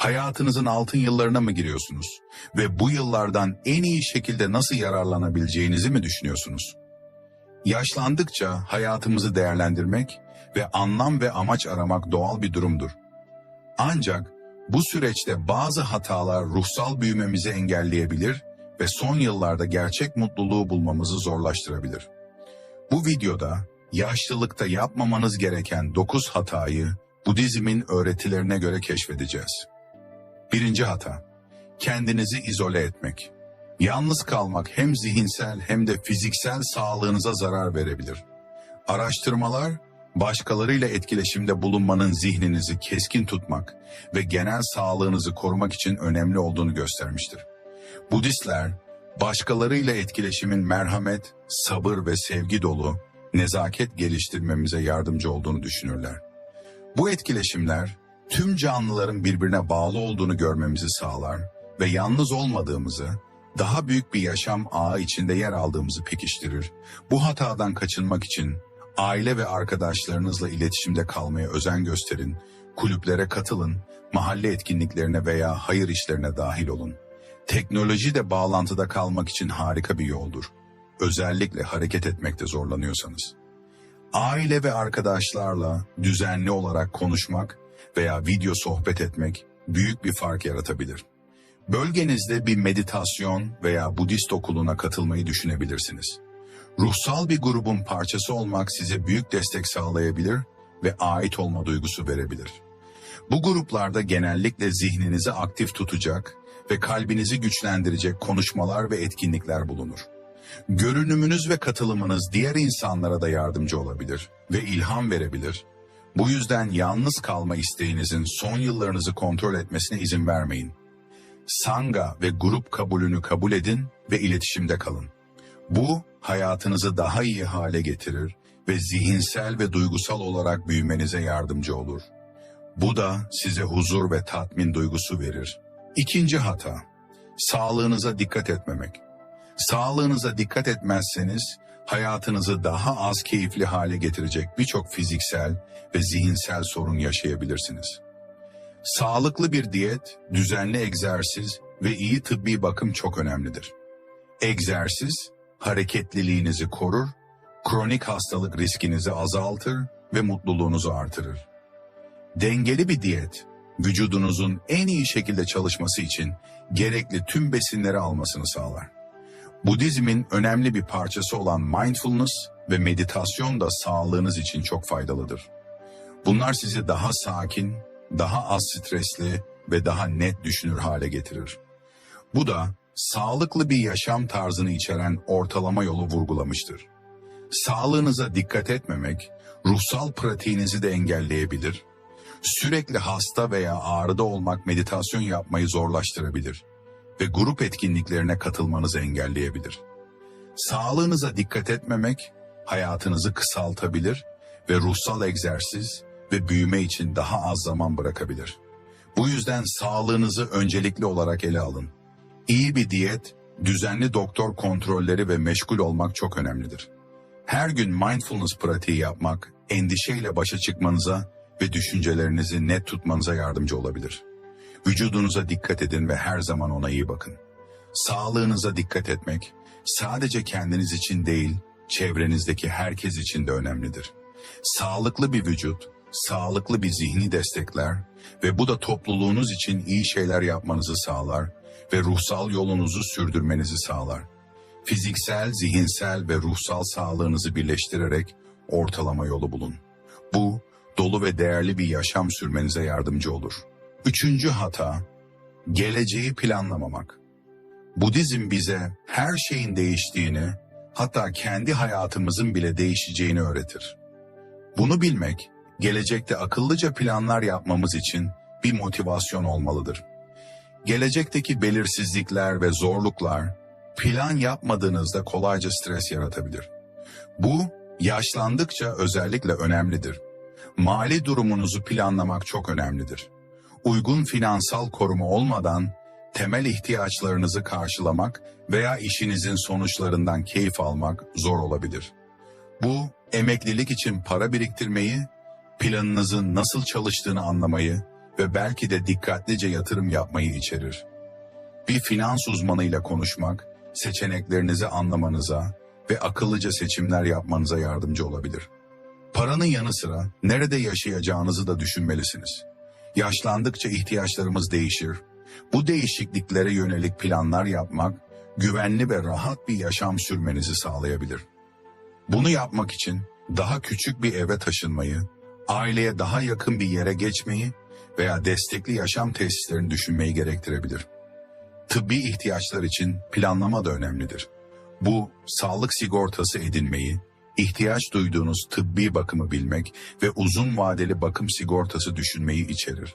Hayatınızın altın yıllarına mı giriyorsunuz? Ve bu yıllardan en iyi şekilde nasıl yararlanabileceğinizi mi düşünüyorsunuz? Yaşlandıkça hayatımızı değerlendirmek ve anlam ve amaç aramak doğal bir durumdur. Ancak bu süreçte bazı hatalar ruhsal büyümemizi engelleyebilir ve son yıllarda gerçek mutluluğu bulmamızı zorlaştırabilir. Bu videoda yaşlılıkta yapmamanız gereken 9 hatayı Budizmin öğretilerine göre keşfedeceğiz. Birinci hata, kendinizi izole etmek. Yalnız kalmak hem zihinsel hem de fiziksel sağlığınıza zarar verebilir. Araştırmalar, başkalarıyla etkileşimde bulunmanın zihninizi keskin tutmak ve genel sağlığınızı korumak için önemli olduğunu göstermiştir. Budistler, başkalarıyla etkileşimin merhamet, sabır ve sevgi dolu, nezaket geliştirmemize yardımcı olduğunu düşünürler. Bu etkileşimler, tüm canlıların birbirine bağlı olduğunu görmemizi sağlar ve yalnız olmadığımızı, daha büyük bir yaşam ağı içinde yer aldığımızı pekiştirir. Bu hatadan kaçınmak için aile ve arkadaşlarınızla iletişimde kalmaya özen gösterin, kulüplere katılın, mahalle etkinliklerine veya hayır işlerine dahil olun. Teknoloji de bağlantıda kalmak için harika bir yoldur. Özellikle hareket etmekte zorlanıyorsanız. Aile ve arkadaşlarla düzenli olarak konuşmak veya video sohbet etmek büyük bir fark yaratabilir. Bölgenizde bir meditasyon veya Budist okuluna katılmayı düşünebilirsiniz. Ruhsal bir grubun parçası olmak size büyük destek sağlayabilir ve ait olma duygusu verebilir. Bu gruplarda genellikle zihninizi aktif tutacak ve kalbinizi güçlendirecek konuşmalar ve etkinlikler bulunur. Görünümünüz ve katılımınız diğer insanlara da yardımcı olabilir ve ilham verebilir. Bu yüzden yalnız kalma isteğinizin son yıllarınızı kontrol etmesine izin vermeyin. Sangha ve grup kabulünü kabul edin ve iletişimde kalın. Bu hayatınızı daha iyi hale getirir ve zihinsel ve duygusal olarak büyümenize yardımcı olur. Bu da size huzur ve tatmin duygusu verir. İkinci hata, sağlığınıza dikkat etmemek. Sağlığınıza dikkat etmezseniz hayatınızı daha az keyifli hale getirecek birçok fiziksel ve zihinsel sorun yaşayabilirsiniz. Sağlıklı bir diyet, düzenli egzersiz ve iyi tıbbi bakım çok önemlidir. Egzersiz, hareketliliğinizi korur, kronik hastalık riskinizi azaltır ve mutluluğunuzu artırır. Dengeli bir diyet, vücudunuzun en iyi şekilde çalışması için gerekli tüm besinleri almasını sağlar. Budizmin önemli bir parçası olan mindfulness ve meditasyon da sağlığınız için çok faydalıdır. Bunlar sizi daha sakin, daha az stresli ve daha net düşünür hale getirir. Bu da sağlıklı bir yaşam tarzını içeren ortalama yolu vurgulamıştır. Sağlığınıza dikkat etmemek, ruhsal pratiğinizi de engelleyebilir. Sürekli hasta veya ağrıda olmak meditasyon yapmayı zorlaştırabilir ve grup etkinliklerine katılmanızı engelleyebilir. Sağlığınıza dikkat etmemek, hayatınızı kısaltabilir ve ruhsal egzersiz ve büyüme için daha az zaman bırakabilir. Bu yüzden sağlığınızı öncelikli olarak ele alın. İyi bir diyet, düzenli doktor kontrolleri ve meşgul olmak çok önemlidir. Her gün mindfulness pratiği yapmak, endişeyle başa çıkmanıza ve düşüncelerinizi net tutmanıza yardımcı olabilir. Vücudunuza dikkat edin ve her zaman ona iyi bakın. Sağlığınıza dikkat etmek, sadece kendiniz için değil, çevrenizdeki herkes için de önemlidir. Sağlıklı bir vücut, sağlıklı bir zihni destekler ve bu da topluluğunuz için iyi şeyler yapmanızı sağlar ve ruhsal yolunuzu sürdürmenizi sağlar. Fiziksel, zihinsel ve ruhsal sağlığınızı birleştirerek ortalama yolu bulun. Bu, dolu ve değerli bir yaşam sürmenize yardımcı olur. Üçüncü hata, geleceği planlamamak. Budizm bize her şeyin değiştiğini, hatta kendi hayatımızın bile değişeceğini öğretir. Bunu bilmek, gelecekte akıllıca planlar yapmamız için bir motivasyon olmalıdır. Gelecekteki belirsizlikler ve zorluklar, plan yapmadığınızda kolayca stres yaratabilir. Bu, yaşlandıkça özellikle önemlidir. Mali durumunuzu planlamak çok önemlidir. Uygun finansal koruma olmadan temel ihtiyaçlarınızı karşılamak veya işinizin sonuçlarından keyif almak zor olabilir. Bu, emeklilik için para biriktirmeyi, planınızın nasıl çalıştığını anlamayı ve belki de dikkatlice yatırım yapmayı içerir. Bir finans uzmanıyla konuşmak, seçeneklerinizi anlamanıza ve akıllıca seçimler yapmanıza yardımcı olabilir. Paranın yanı sıra nerede yaşayacağınızı da düşünmelisiniz. Yaşlandıkça ihtiyaçlarımız değişir. Bu değişikliklere yönelik planlar yapmak, güvenli ve rahat bir yaşam sürmenizi sağlayabilir. Bunu yapmak için daha küçük bir eve taşınmayı, aileye daha yakın bir yere geçmeyi veya destekli yaşam tesislerini düşünmeyi gerektirebilir. Tıbbi ihtiyaçlar için planlama da önemlidir. Bu, sağlık sigortası edinmeyi, ihtiyaç duyduğunuz tıbbi bakımı bilmek ve uzun vadeli bakım sigortası düşünmeyi içerir.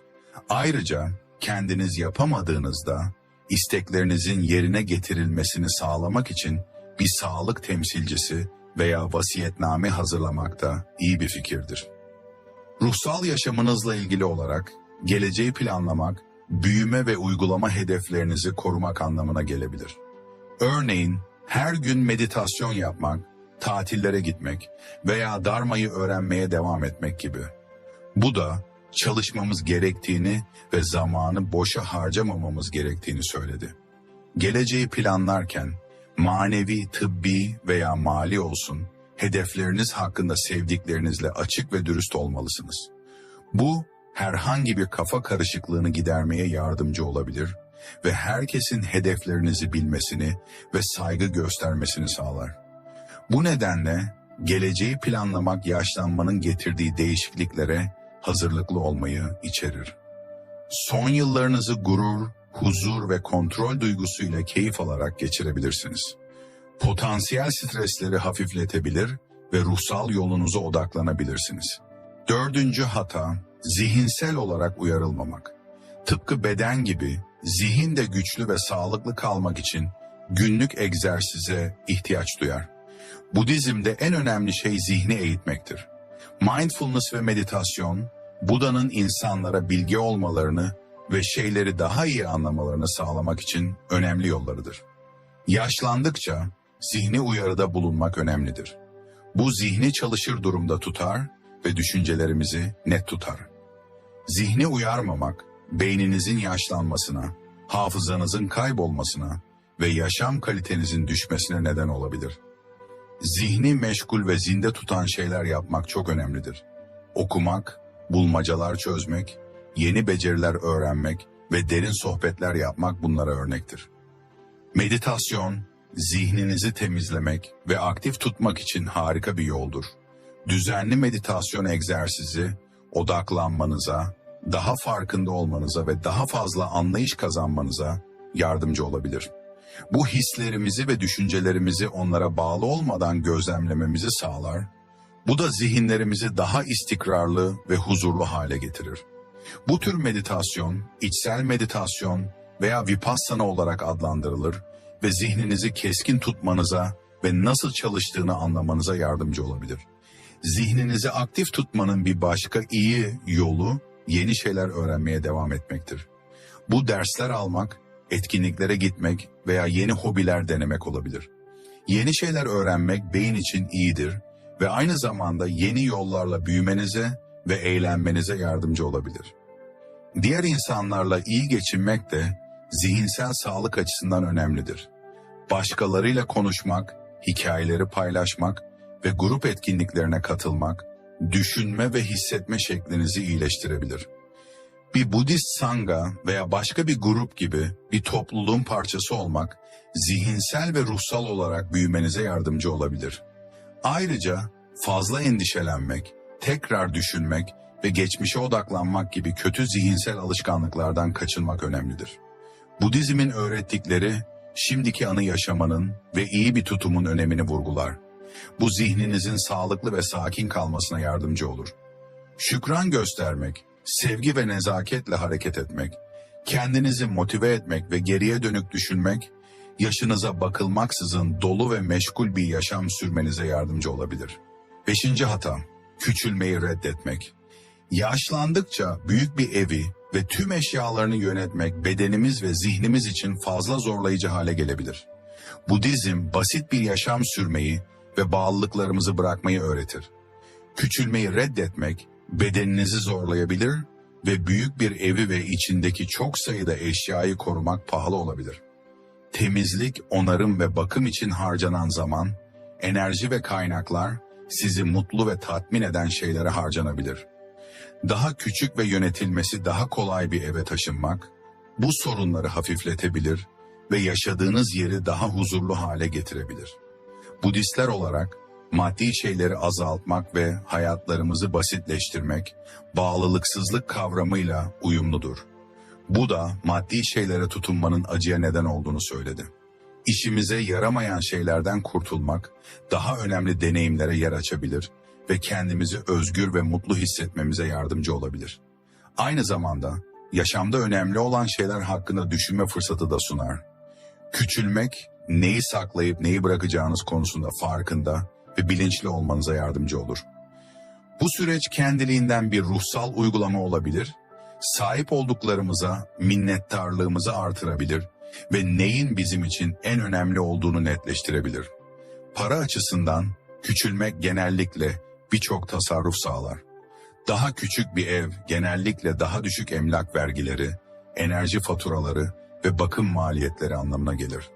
Ayrıca kendiniz yapamadığınızda isteklerinizin yerine getirilmesini sağlamak için bir sağlık temsilcisi veya vasiyetname hazırlamak da iyi bir fikirdir. Ruhsal yaşamınızla ilgili olarak geleceği planlamak, büyüme ve uygulama hedeflerinizi korumak anlamına gelebilir. Örneğin her gün meditasyon yapmak, tatillere gitmek veya darmayı öğrenmeye devam etmek gibi. Bu da çalışmamız gerektiğini ve zamanı boşa harcamamamız gerektiğini söyledi. Geleceği planlarken manevi, tıbbi veya mali olsun hedefleriniz hakkında sevdiklerinizle açık ve dürüst olmalısınız. Bu herhangi bir kafa karışıklığını gidermeye yardımcı olabilir ve herkesin hedeflerinizi bilmesini ve saygı göstermesini sağlar. Bu nedenle geleceği planlamak yaşlanmanın getirdiği değişikliklere hazırlıklı olmayı içerir. Son yıllarınızı gurur, huzur ve kontrol duygusuyla keyif alarak geçirebilirsiniz. Potansiyel stresleri hafifletebilir ve ruhsal yolunuza odaklanabilirsiniz. Dördüncü hata, zihinsel olarak uyarılmamak. Tıpkı beden gibi zihin de güçlü ve sağlıklı kalmak için günlük egzersize ihtiyaç duyar. Budizm'de en önemli şey zihni eğitmektir. Mindfulness ve meditasyon, Buda'nın insanlara bilgi olmalarını ve şeyleri daha iyi anlamalarını sağlamak için önemli yollarıdır. Yaşlandıkça zihni uyarıda bulunmak önemlidir. Bu zihni çalışır durumda tutar ve düşüncelerimizi net tutar. Zihni uyarmamak, beyninizin yaşlanmasına, hafızanızın kaybolmasına ve yaşam kalitenizin düşmesine neden olabilir. Zihni meşgul ve zinde tutan şeyler yapmak çok önemlidir. Okumak, bulmacalar çözmek, yeni beceriler öğrenmek ve derin sohbetler yapmak bunlara örnektir. Meditasyon, zihninizi temizlemek ve aktif tutmak için harika bir yoldur. Düzenli meditasyon egzersizi, odaklanmanıza, daha farkında olmanıza ve daha fazla anlayış kazanmanıza yardımcı olabilir. Bu hislerimizi ve düşüncelerimizi onlara bağlı olmadan gözlemlememizi sağlar. Bu da zihinlerimizi daha istikrarlı ve huzurlu hale getirir. Bu tür meditasyon, içsel meditasyon veya vipassana olarak adlandırılır ve zihninizi keskin tutmanıza ve nasıl çalıştığını anlamanıza yardımcı olabilir. Zihninizi aktif tutmanın bir başka iyi yolu yeni şeyler öğrenmeye devam etmektir. Bu dersler almak, etkinliklere gitmek veya yeni hobiler denemek olabilir. Yeni şeyler öğrenmek beyin için iyidir ve aynı zamanda yeni yollarla büyümenize ve eğlenmenize yardımcı olabilir. Diğer insanlarla iyi geçinmek de zihinsel sağlık açısından önemlidir. Başkalarıyla konuşmak, hikayeleri paylaşmak ve grup etkinliklerine katılmak, düşünme ve hissetme şeklinizi iyileştirebilir. Bir Budist sangha veya başka bir grup gibi bir topluluğun parçası olmak, zihinsel ve ruhsal olarak büyümenize yardımcı olabilir. Ayrıca fazla endişelenmek, tekrar düşünmek ve geçmişe odaklanmak gibi kötü zihinsel alışkanlıklardan kaçınmak önemlidir. Budizmin öğrettikleri şimdiki anı yaşamanın ve iyi bir tutumun önemini vurgular. Bu zihninizin sağlıklı ve sakin kalmasına yardımcı olur. Şükran göstermek, sevgi ve nezaketle hareket etmek, kendinizi motive etmek ve geriye dönük düşünmek, yaşınıza bakılmaksızın dolu ve meşgul bir yaşam sürmenize yardımcı olabilir. Beşinci hata, küçülmeyi reddetmek. Yaşlandıkça büyük bir evi ve tüm eşyalarını yönetmek bedenimiz ve zihnimiz için fazla zorlayıcı hale gelebilir. Budizm basit bir yaşam sürmeyi ve bağlılıklarımızı bırakmayı öğretir. Küçülmeyi reddetmek bedeninizi zorlayabilir ve büyük bir evi ve içindeki çok sayıda eşyayı korumak pahalı olabilir. Temizlik, onarım ve bakım için harcanan zaman, enerji ve kaynaklar sizi mutlu ve tatmin eden şeylere harcanabilir. Daha küçük ve yönetilmesi daha kolay bir eve taşınmak, bu sorunları hafifletebilir ve yaşadığınız yeri daha huzurlu hale getirebilir. Budistler olarak maddi şeyleri azaltmak ve hayatlarımızı basitleştirmek, bağlılıksızlık kavramıyla uyumludur. Bu da maddi şeylere tutunmanın acıya neden olduğunu söyledi. İşimize yaramayan şeylerden kurtulmak, daha önemli deneyimlere yer açabilir ve kendimizi özgür ve mutlu hissetmemize yardımcı olabilir. Aynı zamanda yaşamda önemli olan şeyler hakkında düşünme fırsatı da sunar. Küçülmek, neyi saklayıp neyi bırakacağınız konusunda farkında ve bilinçli olmanıza yardımcı olur. Bu süreç kendiliğinden bir ruhsal uygulama olabilir, sahip olduklarımıza minnettarlığımızı artırabilir ve neyin bizim için en önemli olduğunu netleştirebilir. Para açısından küçülmek genellikle birçok tasarruf sağlar. Daha küçük bir ev genellikle daha düşük emlak vergileri, enerji faturaları ve bakım maliyetleri anlamına gelir.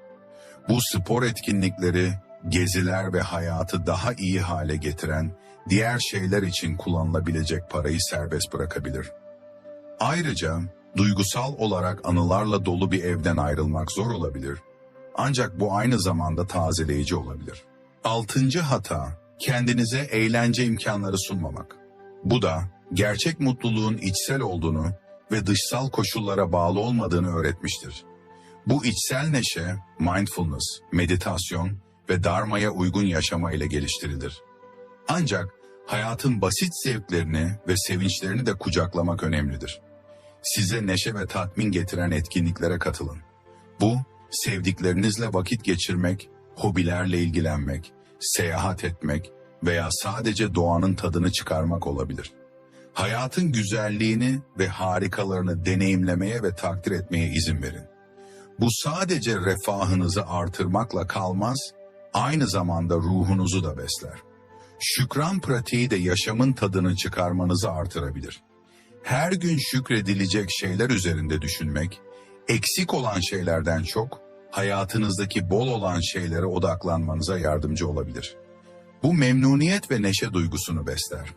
Bu spor etkinlikleri, geziler ve hayatı daha iyi hale getiren diğer şeyler için kullanılabilecek parayı serbest bırakabilir. Ayrıca duygusal olarak anılarla dolu bir evden ayrılmak zor olabilir. Ancak bu aynı zamanda tazeleyici olabilir. Altıncı hata, kendinize eğlence imkanları sunmamak. Bu da gerçek mutluluğun içsel olduğunu ve dışsal koşullara bağlı olmadığını öğretmiştir. Bu içsel neşe, mindfulness, meditasyon ve dharmaya uygun yaşama ile geliştirilir. Ancak hayatın basit zevklerini ve sevinçlerini de kucaklamak önemlidir. Size neşe ve tatmin getiren etkinliklere katılın. Bu, sevdiklerinizle vakit geçirmek, hobilerle ilgilenmek, seyahat etmek veya sadece doğanın tadını çıkarmak olabilir. Hayatın güzelliğini ve harikalarını deneyimlemeye ve takdir etmeye izin verin. Bu sadece refahınızı artırmakla kalmaz, aynı zamanda ruhunuzu da besler. Şükran pratiği de yaşamın tadını çıkarmanızı artırabilir. Her gün şükredilecek şeyler üzerinde düşünmek, eksik olan şeylerden çok, hayatınızdaki bol olan şeylere odaklanmanıza yardımcı olabilir. Bu memnuniyet ve neşe duygusunu besler.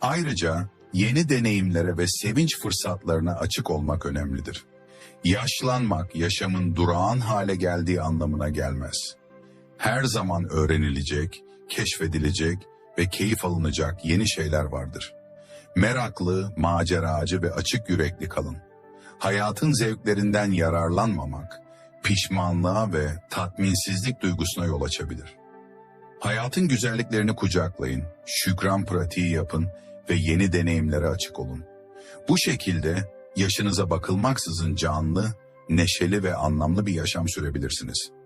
Ayrıca yeni deneyimlere ve sevinç fırsatlarına açık olmak önemlidir. Yaşlanmak yaşamın durağan hale geldiği anlamına gelmez. Her zaman öğrenilecek, keşfedilecek ve keyif alınacak yeni şeyler vardır. Meraklı, maceracı ve açık yürekli kalın. Hayatın zevklerinden yararlanmamak, pişmanlığa ve tatminsizlik duygusuna yol açabilir. Hayatın güzelliklerini kucaklayın, şükran pratiği yapın ve yeni deneyimlere açık olun. Bu şekilde yaşınıza bakılmaksızın canlı, neşeli ve anlamlı bir yaşam sürebilirsiniz.